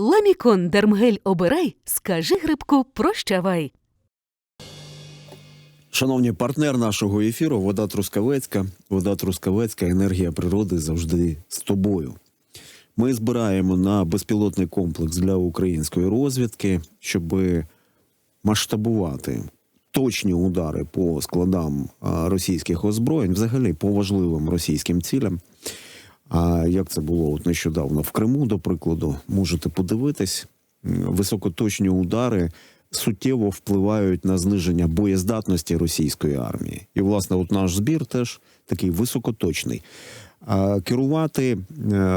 Ламікон Дермгель обирай, скажи грибку прощавай. Шановні партнер нашого ефіру, вода Трускавецька. Вода Трускавецька, енергія природи завжди з тобою. Ми збираємо на безпілотний комплекс для української розвідки, щоб масштабувати точні удари по складам російських озброєнь, взагалі по важливим російським цілям. А як це було от нещодавно в Криму, до прикладу, можете подивитись, високоточні удари суттєво впливають на зниження боєздатності російської армії. І, власне, от наш збір теж такий високоточний. А керувати е,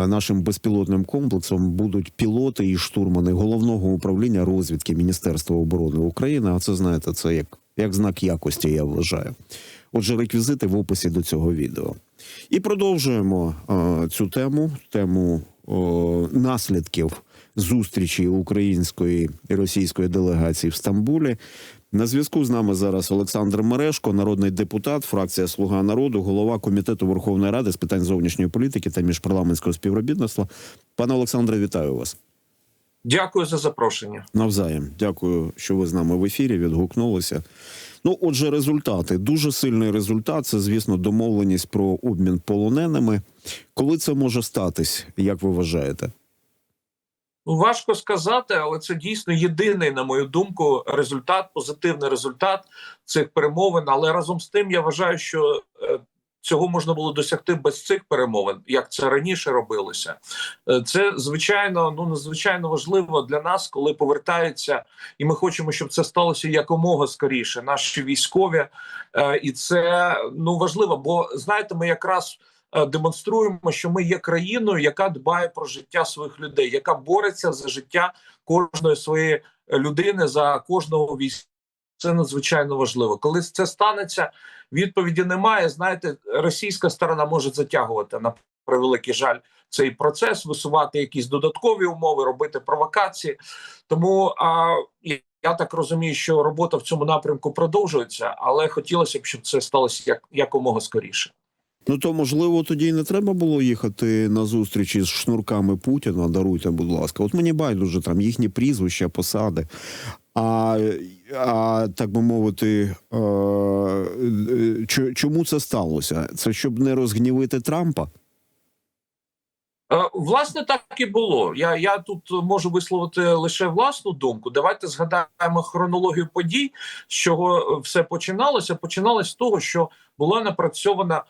нашим безпілотним комплексом будуть пілоти і штурмани головного управління розвідки Міністерства оборони України. А це знаєте, це як, як знак якості, я вважаю. Отже, реквізити в описі до цього відео. І продовжуємо е, цю тему, тему е, наслідків зустрічі української і російської делегації в Стамбулі. На зв'язку з нами зараз Олександр Мерешко, народний депутат, фракція Слуга народу, голова комітету Верховної Ради з питань зовнішньої політики та міжпарламентського співробітництва. Пане Олександре, вітаю вас. Дякую за запрошення. Навзаєм. Дякую, що ви з нами в ефірі відгукнулися. Ну, отже, результати. Дуже сильний результат. Це, звісно, домовленість про обмін полоненими. Коли це може статись, як ви вважаєте? Ну, важко сказати, але це дійсно єдиний, на мою думку, результат, позитивний результат цих перемовин. Але разом з тим я вважаю, що е, цього можна було досягти без цих перемовин, як це раніше робилося. Е, Це звичайно ну надзвичайно важливо для нас, коли повертаються, і ми хочемо, щоб це сталося якомога скоріше. Наші військові, Е, і це ну важливо, бо знаєте, ми якраз. е, Демонструємо, що ми є країною, яка дбає про життя своїх людей, яка бореться за життя кожної своєї людини, за кожного війська. Це надзвичайно важливо. Коли це станеться, відповіді немає. Знаєте, російська сторона може затягувати на превеликий жаль цей процес, висувати якісь додаткові умови, робити провокації. Тому а, я так розумію, що робота в цьому напрямку продовжується, але хотілося б, щоб це сталося як якомога скоріше. Ну то можливо тоді й не треба було їхати на зустрічі з шнурками Путіна. Даруйте, будь ласка. От мені байдуже там їхні прізвища, посади. А, а так би мовити, чо- чому це сталося? Це щоб не розгнівити Трампа? Е, Власне, так і було. Я, я тут можу висловити лише власну думку. Давайте згадаємо хронологію подій, з чого все починалося. Починалося з того, що була напрацьована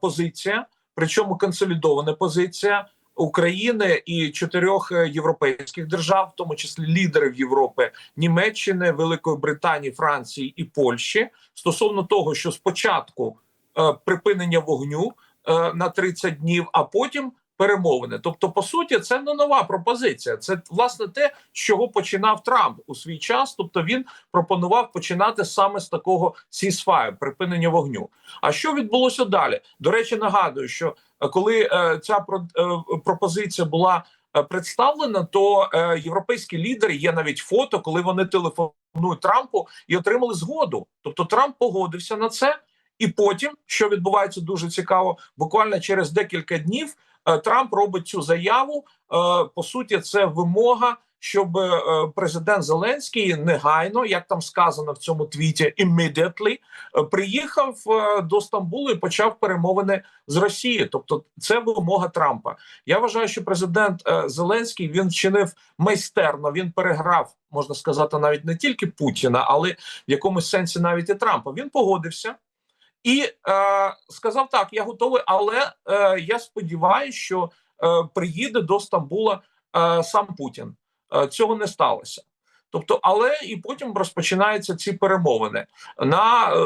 позиція, причому консолідована позиція України і чотирьох е, європейських держав, в тому числі лідерів Європи, Німеччини, Великої Британії, Франції і Польщі, стосовно того, що спочатку е, припинення вогню е, на 30 днів, а потім перемовини. Тобто, по суті, це не нова пропозиція. Це власне те, з чого починав Трамп у свій час. Тобто він пропонував починати саме з такого ceasefire, припинення вогню. А що відбулося далі? До речі, нагадую, що коли е, ця е, пропозиція була е, представлена, то е, європейські лідери є навіть фото, коли вони телефонують Трампу і отримали згоду. Тобто Трамп погодився на це. І потім, що відбувається дуже цікаво, буквально через декілька днів е, Трамп робить цю заяву. Е, По суті, це вимога, щоб е, президент Зеленський негайно, як там сказано в цьому твіті, immediately, е, приїхав е, до Стамбулу і почав перемовини з Росією. Тобто, це вимога Трампа. Я вважаю, що президент е, Зеленський він вчинив майстерно. Він переграв, можна сказати, навіть не тільки Путіна, але в якомусь сенсі навіть і Трампа. Він погодився. І е, сказав так: я готовий, але е, я сподіваюся, що е, приїде до Стамбула е, сам Путін. Е, цього не сталося. Тобто, але і потім розпочинаються ці перемовини на е,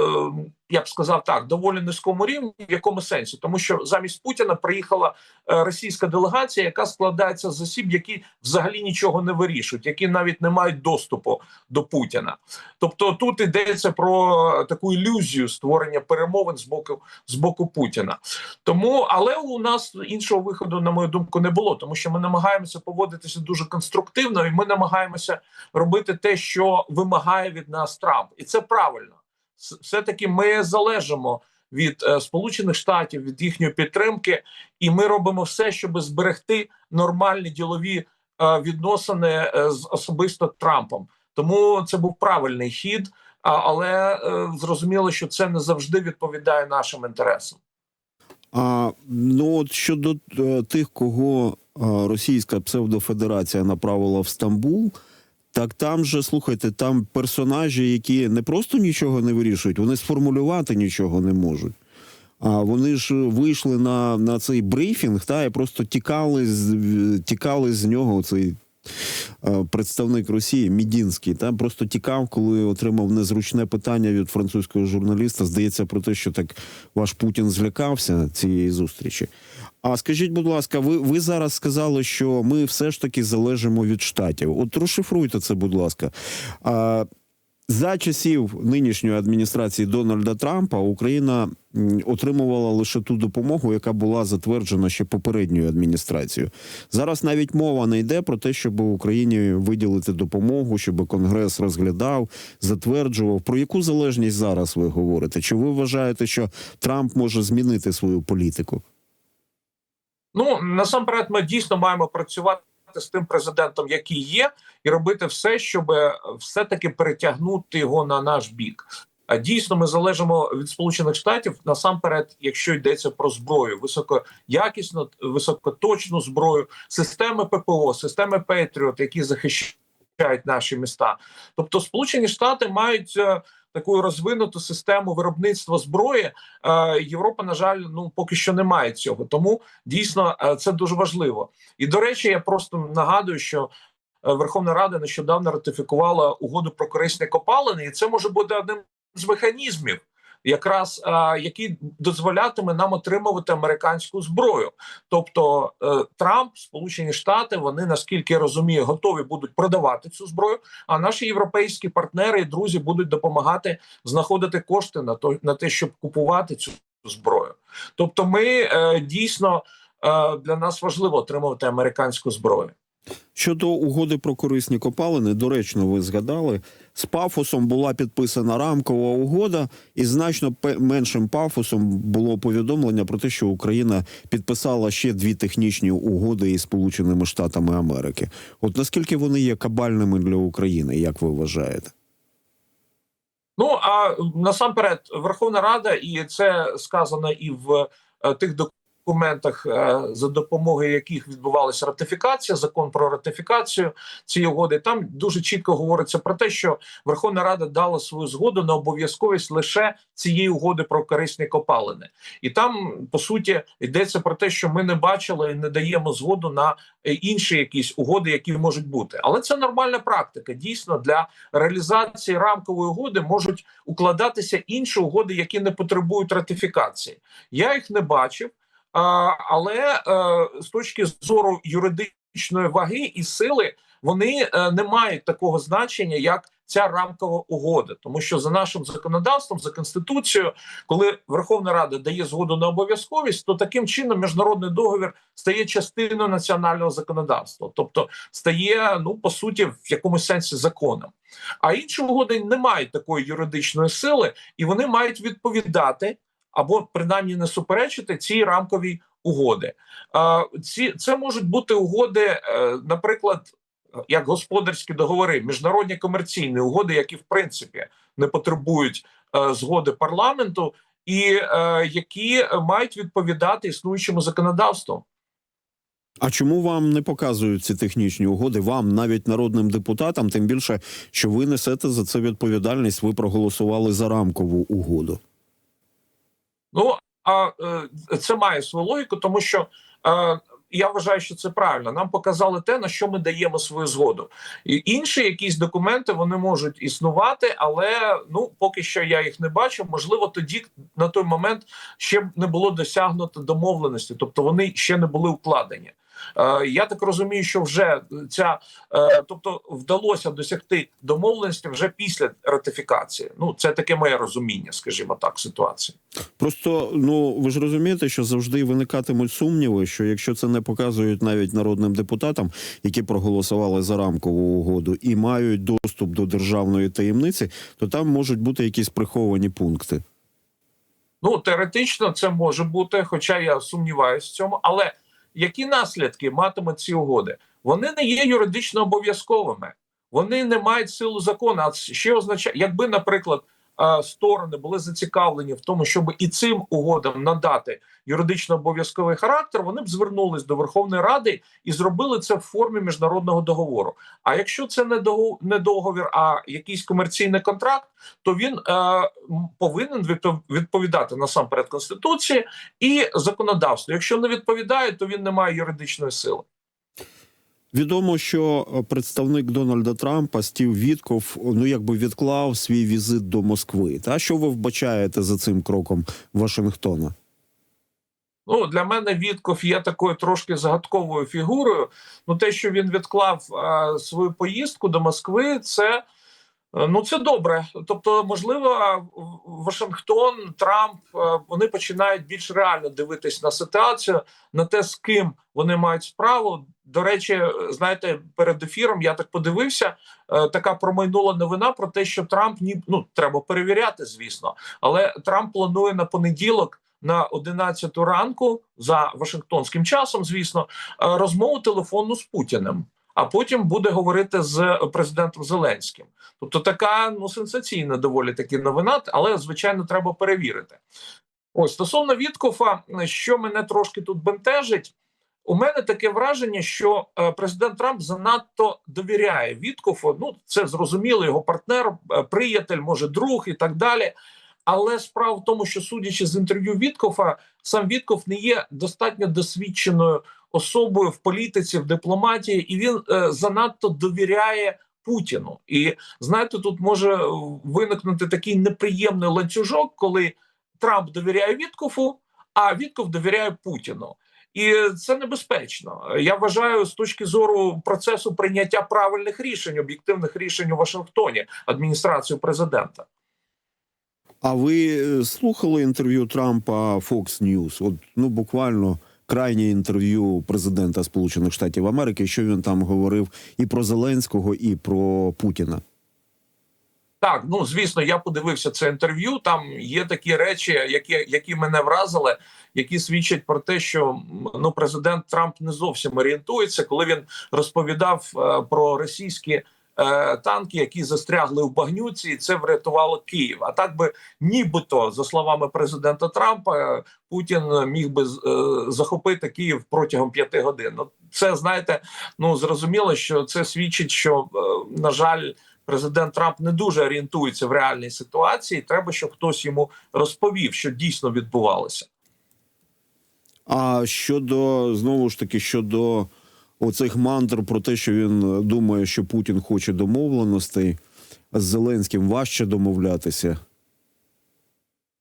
я б сказав так, доволі низькому рівні, в якому сенсі, тому що замість Путіна приїхала е, російська делегація, яка складається з осіб, які взагалі нічого не вирішують, які навіть не мають доступу до Путіна. Тобто тут йдеться про таку ілюзію створення перемовин з боку з боку Путіна. Тому, але у нас іншого виходу, на мою думку, не було, тому що ми намагаємося поводитися дуже конструктивно, і ми намагаємося робити те, що вимагає від нас Трамп, і це правильно. Все-таки ми залежимо від е, Сполучених Штатів, від їхньої підтримки, і ми робимо все, щоб зберегти нормальні ділові е, відносини е, з особисто Трампом. Тому це був правильний хід, але зрозуміло, що це не завжди відповідає нашим інтересам. А ну от щодо тих, кого Російська псевдофедерація направила в Стамбул, так там же слухайте, там персонажі, які не просто нічого не вирішують, вони сформулювати нічого не можуть. А вони ж вийшли на, на цей брифінг, та і просто тікали з тікали з нього цей представник Росії Мідінський. Та просто тікав, коли отримав незручне питання від французького журналіста. Здається, про те, що так ваш Путін злякався цієї зустрічі. А скажіть, будь ласка, ви, ви зараз сказали, що ми все ж таки залежимо від штатів. От розшифруйте це, будь ласка. А, за часів нинішньої адміністрації Дональда Трампа Україна отримувала лише ту допомогу, яка була затверджена ще попередньою адміністрацією. Зараз навіть мова не йде про те, щоб Україні виділити допомогу, щоб Конгрес розглядав, затверджував. Про яку залежність зараз ви говорите? Чи ви вважаєте, що Трамп може змінити свою політику? Ну насамперед, ми дійсно маємо працювати з тим президентом, який є, і робити все, щоб все таки перетягнути його на наш бік. А дійсно, ми залежимо від Сполучених Штатів насамперед, якщо йдеться про зброю, високоякісну, високоточну зброю, системи ППО, системи Петріот, які захищають наші міста. Тобто, Сполучені Штати мають е, таку розвинуту систему виробництва зброї. Е, Європа, на жаль, ну поки що не має цього. Тому дійсно е, це дуже важливо. І до речі, я просто нагадую, що е, Верховна Рада нещодавно ратифікувала угоду про корисні копалини, і це може бути одним з механізмів, якраз який дозволятиме нам отримувати американську зброю. Тобто е, Трамп, Сполучені Штати, вони наскільки я розумію, готові будуть продавати цю зброю. А наші європейські партнери і друзі будуть допомагати знаходити кошти на то на те, щоб купувати цю зброю. Тобто, ми е, дійсно е, для нас важливо отримувати американську зброю. Щодо угоди про корисні копалини, доречно ви згадали, з пафосом була підписана рамкова угода, і значно меншим пафосом було повідомлення про те, що Україна підписала ще дві технічні угоди із Сполученими Штатами Америки. От наскільки вони є кабальними для України, як ви вважаєте? Ну а насамперед, Верховна Рада, і це сказано і в е, тих документах, е, за допомогою яких відбувалася ратифікація, закон про ратифікацію цієї угоди. Там дуже чітко говориться про те, що Верховна Рада дала свою згоду на обов'язковість лише цієї угоди про корисні копалини, і там по суті йдеться про те, що ми не бачили і не даємо згоду на інші якісь угоди, які можуть бути. Але це нормальна практика. Дійсно, для реалізації рамкової угоди можуть укладатися інші угоди, які не потребують ратифікації. Я їх не бачив, але е, з точки зору юридичної ваги і сили вони е, не мають такого значення, як ця рамкова угода, тому що за нашим законодавством, за конституцією, коли Верховна Рада дає згоду на обов'язковість, то таким чином міжнародний договір стає частиною національного законодавства, тобто стає ну по суті в якомусь сенсі законом. А інші угоди не мають такої юридичної сили, і вони мають відповідати або принаймні не суперечити цій рамковій угоди. Ці це можуть бути угоди, е, наприклад, як господарські договори, міжнародні комерційні угоди, які в принципі не потребують е, згоди парламенту, і е, які мають відповідати існуючому законодавству. А чому вам не показують ці технічні угоди? Вам, навіть народним депутатам, тим більше, що ви несете за це відповідальність, ви проголосували за рамкову угоду. Ну а е, це має свою логіку, тому що е, я вважаю, що це правильно. Нам показали те, на що ми даємо свою згоду. І інші якісь документи вони можуть існувати, але ну поки що я їх не бачу. Можливо, тоді на той момент ще не було досягнуто домовленості, тобто вони ще не були укладені. Е, Я так розумію, що вже ця, е, тобто, вдалося досягти домовленості вже після ратифікації. Ну, це таке моє розуміння, скажімо так, ситуації. Просто ну ви ж розумієте, що завжди виникатимуть сумніви, що якщо це не показують навіть народним депутатам, які проголосували за рамкову угоду і мають доступ до державної таємниці, то там можуть бути якісь приховані пункти. Ну теоретично це може бути, хоча я сумніваюся в цьому. Але які наслідки матимуть ці угоди? вони не є юридично обов'язковими. Вони не мають силу закону. А ще означає, якби, наприклад, сторони були зацікавлені в тому, щоб і цим угодам надати юридично обов'язковий характер, вони б звернулись до Верховної Ради і зробили це в формі міжнародного договору. А якщо це не договір, а якийсь комерційний контракт, то він е, повинен відпов- відповідати насамперед конституції і законодавству. Якщо не відповідає, то він не має юридичної сили. Відомо, що е, представник Дональда Трампа Стів Вітков ну якби відклав свій візит до Москви. Та що ви вбачаєте за цим кроком Вашингтона? Ну для мене Вітков є такою трошки загадковою фігурою. Ну, те, що він відклав а, свою поїздку до Москви, це. Е, Ну, це добре. Тобто, можливо, Вашингтон, Трамп е, вони починають більш реально дивитись на ситуацію, на те, з ким вони мають справу. До речі, е, знаєте, перед ефіром я так подивився. Така промайнула новина про те, що Трамп ні ну треба перевіряти, звісно, але Трамп планує на понеділок. На 11 ранку за Вашингтонським часом, звісно, розмову телефонну з Путіним, а потім буде говорити з президентом Зеленським. Тобто така ну сенсаційна доволі таки новина, але звичайно треба перевірити. Ось стосовно Віткофа, що мене трошки тут бентежить. У мене таке враження, що е, президент Трамп занадто довіряє Віткофу. Ну це зрозуміло, його партнер, е, приятель, може друг і так далі. Але справа в тому, що судячи з інтерв'ю Віткофа, сам Вітков не є достатньо досвідченою особою в політиці, в дипломатії, і він е, занадто довіряє Путіну. І знаєте, тут може виникнути такий неприємний ланцюжок, коли Трамп довіряє Віткофу, а Вітков довіряє Путіну. І це небезпечно. Я вважаю з точки зору процесу прийняття правильних рішень, об'єктивних рішень у Вашингтоні адміністрацію президента. А ви е, слухали інтерв'ю Трампа Fox News? От ну буквально крайнє інтерв'ю президента Сполучених Штатів Америки, що він там говорив і про Зеленського, і про Путіна. Так, ну звісно, я подивився це інтерв'ю. Там є такі речі, які які мене вразили, які свідчать про те, що ну президент Трамп не зовсім орієнтується, коли він розповідав е, про російські танки, які застрягли в багнюці, і це врятувало Київ. А так би нібито, за словами президента Трампа, Путін міг би е, захопити Київ протягом п'яти годин. Ну це знаєте, ну зрозуміло, що це свідчить, що е, на жаль. Президент Трамп не дуже орієнтується в реальній ситуації. Треба, щоб хтось йому розповів, що дійсно відбувалося. А щодо знову ж таки щодо оцих мантр про те, що він думає, що Путін хоче домовленостей з Зеленським важче домовлятися.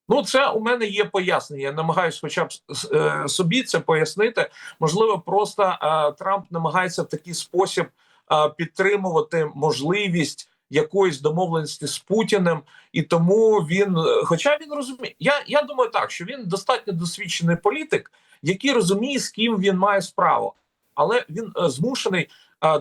Ну, це у мене є пояснення. Я намагаюся, хоча б е, собі це пояснити. Можливо, просто е, Трамп намагається в такий спосіб е, підтримувати можливість якоїсь домовленості з Путіним, і тому він, е, хоча він розуміє, я, я думаю, так що він достатньо досвідчений політик, який розуміє, з ким він має справу, але він е, змушений.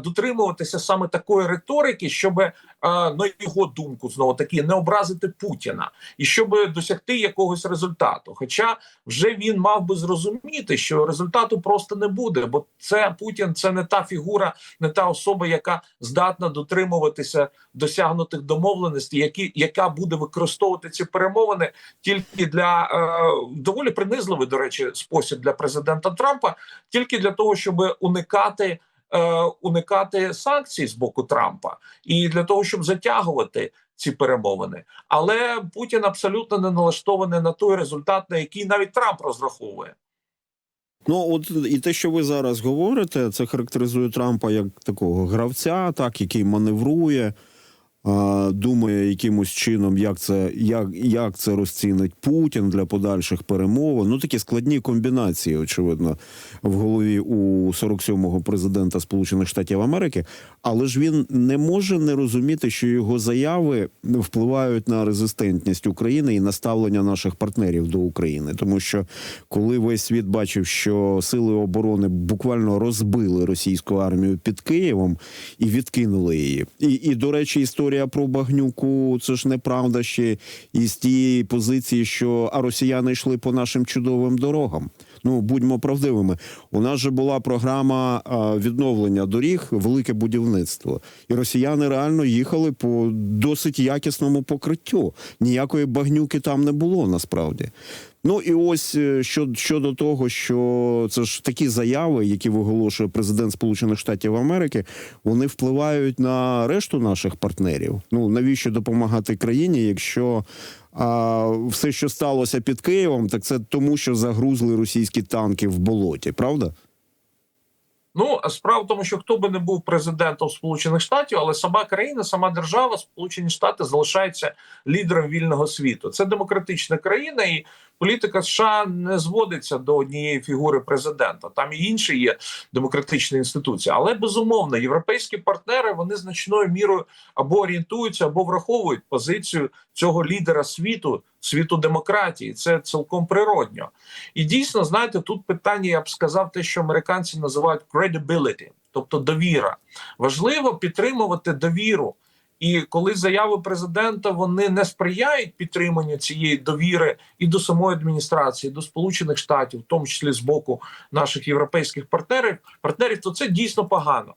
Дотримуватися саме такої риторики, щоб на його думку знову таки не образити Путіна і щоб досягти якогось результату. Хоча вже він мав би зрозуміти, що результату просто не буде, бо це Путін це не та фігура, не та особа, яка здатна дотримуватися досягнутих домовленостей, які яка буде використовувати ці перемовини тільки для е, доволі принизливий, до речі, спосіб для президента Трампа, тільки для того, щоб уникати. Е, Уникати санкцій з боку Трампа і для того, щоб затягувати ці перемовини. Але Путін абсолютно не налаштований на той результат, на який навіть Трамп розраховує. Ну, от і те, що ви зараз говорите, це характеризує Трампа як такого гравця, так який маневрує, думає якимось чином, як це, як, як це розцінить Путін для подальших перемовин. Ну такі складні комбінації, очевидно, в голові у 47-го президента Сполучених Штатів Америки. Але ж він не може не розуміти, що його заяви впливають на резистентність України і на ставлення наших партнерів до України, тому що коли весь світ бачив, що сили оборони буквально розбили російську армію під Києвом і відкинули її. І, і до речі, історія про багнюку це ж неправда ще із тієї позиції, що а росіяни йшли по нашим чудовим дорогам. Ну будьмо правдивими. У нас же була програма відновлення доріг, велике будівництво, і росіяни реально їхали по досить якісному покриттю. Ніякої багнюки там не було насправді. Ну і ось е, що, щодо того, що це ж такі заяви, які виголошує президент Сполучених Штатів Америки, вони впливають на решту наших партнерів. Ну навіщо допомагати країні, якщо а, все, що сталося під Києвом, так це тому, що загрузли російські танки в болоті, правда? Ну справа в тому, що хто би не був президентом Сполучених Штатів, але сама країна, сама держава, Сполучені Штати залишаються лідером вільного світу. Це демократична країна, і політика США не зводиться до однієї фігури президента. Там і інші є демократичні інституції. Але безумовно, європейські партнери вони значною мірою або орієнтуються, або враховують позицію цього лідера світу, світу демократії. Це цілком природньо. І дійсно, знаєте, тут питання, я б сказав, те, що американці називають credibility, тобто довіра. Важливо підтримувати довіру. І коли заяви президента вони не сприяють підтриманню цієї довіри і до самої адміністрації, і до Сполучених Штатів, в тому числі з боку наших європейських партнерів, партнерів, то це дійсно погано.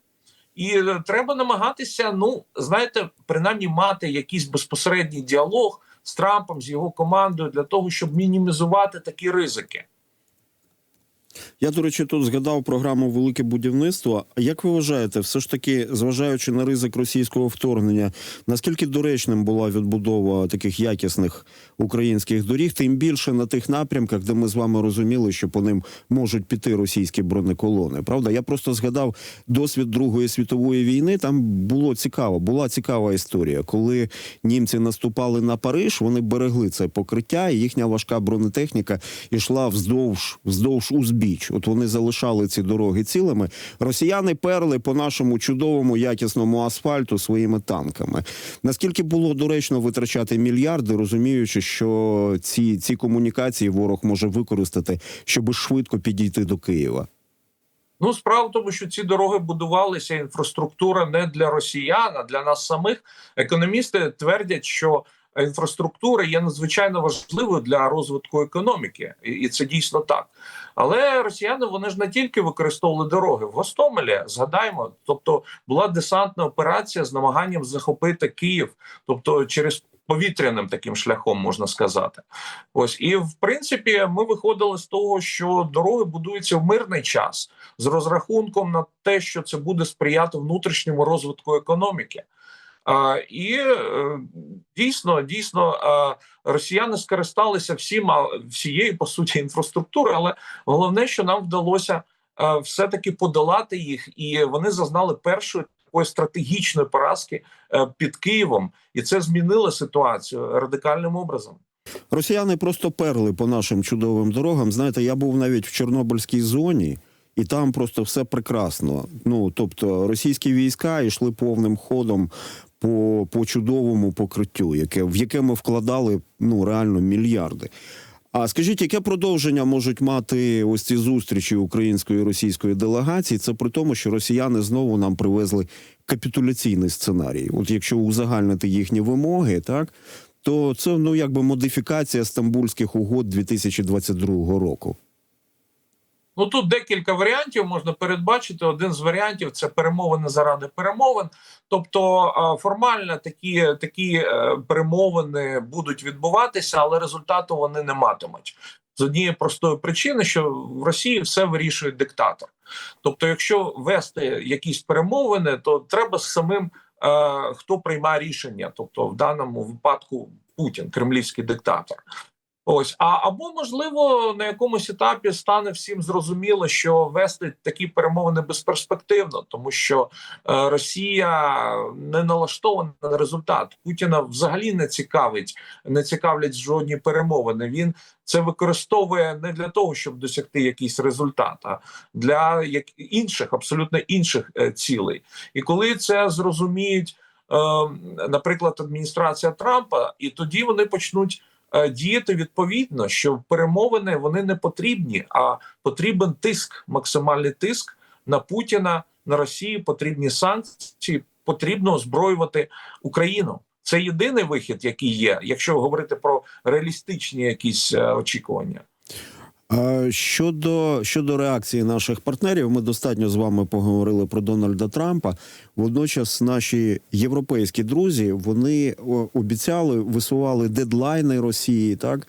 І е, треба намагатися, ну знаєте, принаймні мати якийсь безпосередній діалог з Трампом, з його командою для того, щоб мінімізувати такі ризики. Я, до речі, тут згадав програму Велике будівництво. А Як ви вважаєте, все ж таки, зважаючи на ризик російського вторгнення, наскільки доречним була відбудова таких якісних українських доріг, тим більше на тих напрямках, де ми з вами розуміли, що по ним можуть піти російські бронеколони? Правда, я просто згадав досвід Другої світової війни. Там було цікаво, була цікава історія, коли німці наступали на Париж, вони берегли це покриття, і їхня важка бронетехніка йшла вздовж вздовж узбіч. От вони залишали ці дороги цілими. Росіяни перли по нашому чудовому якісному асфальту своїми танками. Наскільки було доречно витрачати мільярди, розуміючи, що ці, ці комунікації ворог може використати, щоб швидко підійти до Києва? Ну, справа в тому, що ці дороги будувалися, інфраструктура не для росіян, а для нас самих. Економісти твердять, що інфраструктура є надзвичайно важливою для розвитку економіки, і це дійсно так. Але росіяни вони ж не тільки використовували дороги в Гостомелі. Згадаємо, тобто була десантна операція з намаганням захопити Київ, тобто через. Повітряним таким шляхом можна сказати, ось і в принципі ми виходили з того, що дороги будуються в мирний час з розрахунком на те, що це буде сприяти внутрішньому розвитку економіки. І е, дійсно, дійсно, е, росіяни скористалися всім всією по суті інфраструктури, але головне, що нам вдалося е, все-таки подолати їх, і вони зазнали першої такої стратегічної поразки під Києвом, і це змінило ситуацію радикальним образом. Росіяни просто перли по нашим чудовим дорогам. Знаєте, я був навіть в Чорнобильській зоні. І там просто все прекрасно. Ну тобто російські війська йшли повним ходом по по чудовому покриттю, яке в яке ми вкладали ну реально мільярди. А скажіть, яке продовження можуть мати ось ці зустрічі української і російської делегації? Це при тому, що росіяни знову нам привезли капітуляційний сценарій. От якщо узагальнити їхні вимоги, так то це ну якби модифікація стамбульських угод 2022 року. Ну тут декілька варіантів можна передбачити. Один з варіантів це перемовини заради перемовин. Тобто формально такі такі е, перемовини будуть відбуватися, але результату вони не матимуть з однієї простої причини, що в Росії все вирішує диктатор. Тобто, якщо вести якісь перемовини, то треба з самим е, хто приймає рішення, тобто в даному випадку Путін, кремлівський диктатор. Ось а або можливо на якомусь етапі стане всім зрозуміло, що вести такі перемовини безперспективно, тому що е, Росія не налаштована на результат. Путіна взагалі не цікавить, не цікавлять жодні перемовини. Він це використовує не для того, щоб досягти якийсь результат, а для як інших, абсолютно інших е, цілей. І коли це зрозуміють, е, наприклад, адміністрація Трампа, і тоді вони почнуть. Е, діяти відповідно, що перемовини вони не потрібні, а потрібен тиск, максимальний тиск на Путіна, на Росію. Потрібні санкції, потрібно озброювати Україну. Це єдиний вихід, який є, якщо говорити про реалістичні якісь е, очікування. Щодо, щодо реакції наших партнерів, ми достатньо з вами поговорили про Дональда Трампа. Водночас, наші європейські друзі вони обіцяли, висували дедлайни Росії, так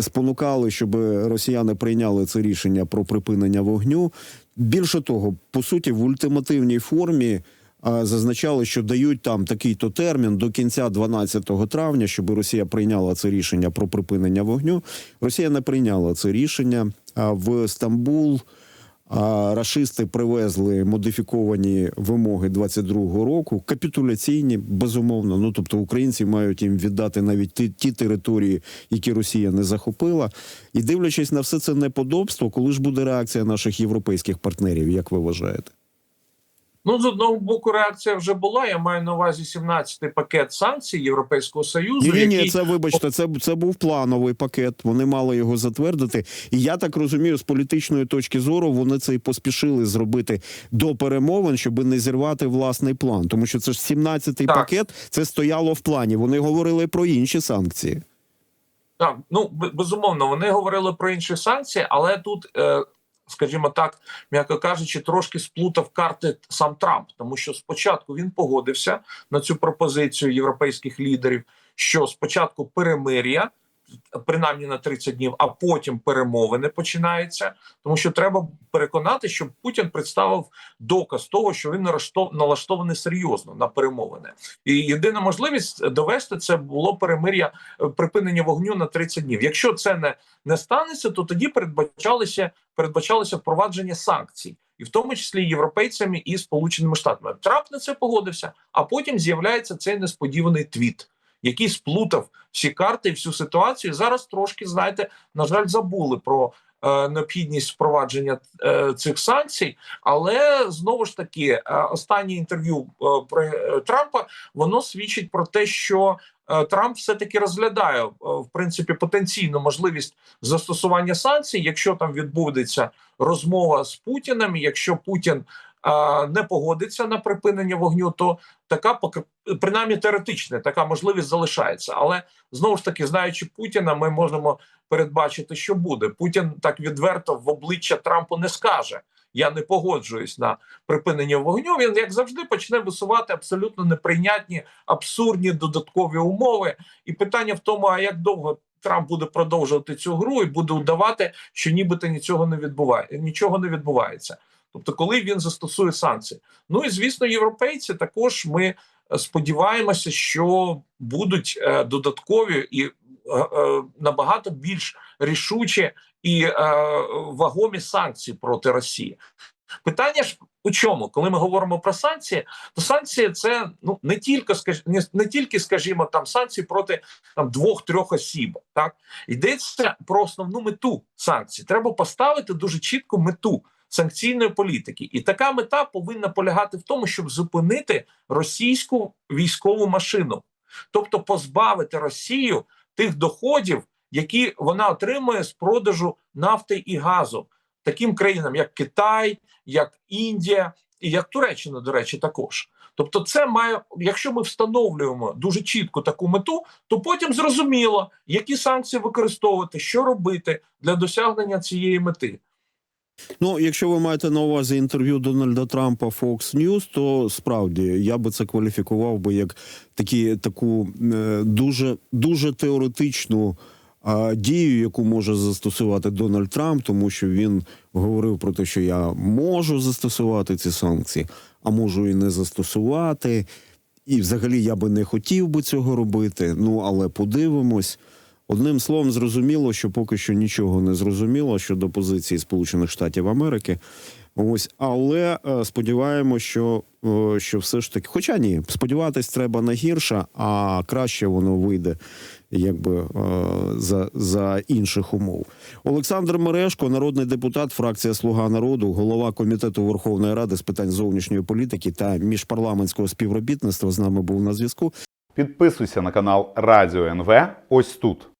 спонукали, щоб росіяни прийняли це рішення про припинення вогню. Більше того, по суті, в ультимативній формі. Зазначали, що дають там такий-то термін до кінця 12 травня, щоб Росія прийняла це рішення про припинення вогню. Росія не прийняла це рішення. В Стамбул рашисти привезли модифіковані вимоги 22-го року, капітуляційні, безумовно. Ну тобто українці мають їм віддати навіть ті, ті території, які Росія не захопила. І дивлячись на все це неподобство, коли ж буде реакція наших європейських партнерів, як ви вважаєте? Ну, з одного боку, реакція вже була. Я маю на увазі 17-й пакет санкцій Європейського Союзу. Ні, ні, ні, який... це вибачте, це, це був плановий пакет. Вони мали його затвердити. І я так розумію, з політичної точки зору вони це і поспішили зробити до перемовин, щоб не зірвати власний план. Тому що це ж 17-й Так. пакет, це стояло в плані. Вони говорили про інші санкції. Так, ну безумовно, вони говорили про інші санкції, але тут, е, скажімо так, м'яко кажучи, трошки сплутав карти сам Трамп, тому що спочатку він погодився на цю пропозицію європейських лідерів, що спочатку перемир'я. Принаймні на 30 днів, а потім перемовини починаються, тому що треба переконати, щоб Путін представив доказ того, що він налаштов- налаштований серйозно на перемовини, і єдина можливість довести це було перемир'я е, припинення вогню на 30 днів. Якщо це не, не станеться, то тоді передбачалося передбачалося впровадження санкцій, і в тому числі європейцями і Сполученими Штатами. Трамп на це погодився, а потім з'являється цей несподіваний твіт, який сплутав всі карти і всю ситуацію. Зараз трошки знаєте, на жаль, забули про. е, Необхідність впровадження е, цих санкцій, але знову ж таки е, останнє інтерв'ю е, про е, Трампа воно свідчить про те, що е, Трамп все таки розглядає е, в принципі потенційну можливість застосування санкцій, якщо там відбудеться розмова з Путіним, якщо Путін не погодиться на припинення вогню, то така принаймні теоретична така можливість залишається. Але знову ж таки, знаючи Путіна, ми можемо передбачити, що буде. Путін так відверто в обличчя Трампу не скаже. Я не погоджуюсь на припинення вогню. Він як завжди почне висувати абсолютно неприйнятні, абсурдні додаткові умови. І питання в тому, а як довго Трамп буде продовжувати цю гру і буде удавати, що нібито нічого не відбуває, нічого не відбувається. Тобто, коли він застосує санкції. Ну і звісно, європейці також ми е, сподіваємося, що будуть е, додаткові і е, набагато більш рішучі і вагомі санкції проти Росії. Питання ж у чому, коли ми говоримо про санкції, то санкції це ну не тільки не, не тільки, скажімо, там санкції проти там двох-трьох осіб. Так йдеться про основну мету санкцій. Треба поставити дуже чітку мету санкційної політики, і така мета повинна полягати в тому, щоб зупинити російську військову машину, тобто позбавити Росію тих доходів, які вона отримує з продажу нафти і газу таким країнам, як Китай, як Індія і як Туреччина, до речі, також. Тобто, це має, якщо ми встановлюємо дуже чітко таку мету, то потім зрозуміло, які санкції використовувати, що робити для досягнення цієї мети. Ну, якщо ви маєте на увазі інтерв'ю Дональда Трампа Fox News, то справді я би це кваліфікував би як такі таку е, дуже дуже теоретичну а, дію, яку може застосувати Дональд Трамп, тому що він говорив про те, що я можу застосувати ці санкції, а можу і не застосувати. І взагалі я би не хотів би цього робити. Ну але подивимось. Одним словом, зрозуміло, що поки що нічого не зрозуміло щодо позиції Сполучених Штатів Америки. Ось, але е, сподіваємося, що, е, що все ж таки, хоча ні, сподіватись треба на гірше, а краще воно вийде, якби е, за, за інших умов. Олександр Мерешко, народний депутат, фракція Слуга народу, голова комітету Верховної Ради з питань зовнішньої політики та міжпарламентського співробітництва з нами був на зв'язку. Підписуйся на канал Радіо НВ ось тут.